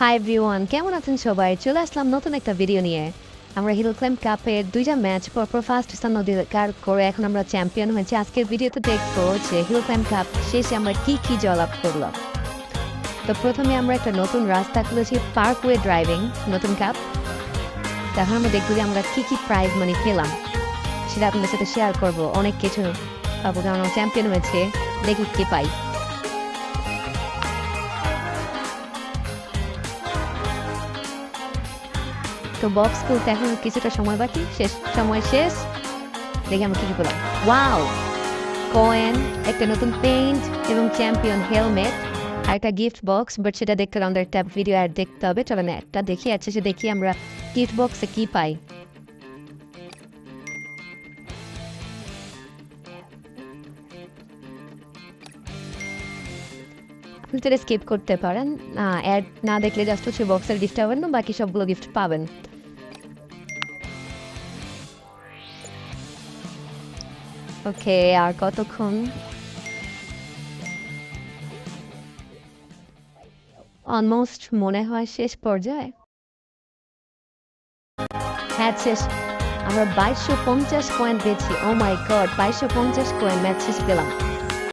Hi everyone কেমন আছেন সবাই? চলে আসলাম নতুন একটা ভিডিও নিয়ে। আমরা হিল ক্লাইম কাপের দুইটা ম্যাচ পরপর ফার্স্ট স্থান অধিকার করে এখন আমরা চ্যাম্পিয়ন হয়েছি। আজকের ভিডিওতে দেখব যে হিল ক্লাইম কাপ শেষে আমরা কি কি জলাপ করলাম। তো প্রথমে আমরা একটা নতুন রাস্তা খুলেছি পার্কওয়ে ড্রাইভিং নতুন কাপ তখন আমরা দেখব যে আমরা কি কি প্রাইজ মানি পেলাম। সেটা আপনাদের সাথে শেয়ার করব। অনেক কিছু পাবো, কারণ চ্যাম্পিয়ন হয়েছে। দেখি কি পাই। তো বক্স খুলতে এখন কিছুটা সময় বাকি। শেষ, সময় শেষ। দেখি আমরা কিছু বললাম ওয়াও কয়েন একটা নতুন পেইন্ট এবং চ্যাম্পিয়ন হেলমেট আর একটা গিফট বক্স বাট সেটা দেখতে আমাদের একটা ভিডিও অ্যাড দেখতে হবে। চলো না একটা দেখি আছে সে দেখি আমরা গিফট বক্সে কী পাই। আপনি স্কিপ করতে পারেন। অ্যাড না দেখলে জাস্ট হচ্ছে বক্সের গিফট পাবেন না, বাকি সবগুলো গিফট পাবেন। ওকে আর কতক্ষণ? অলমোস্ট মনে হয় শেষ পর্যায়ে। হ্যাঁ শেষ। আমরা বাইশশো পঞ্চাশ পয়েন্ট পেয়েছি। ও মাই গড বাইশশো পঞ্চাশ পয়েন্ট ম্যাচ শেষ পেলাম।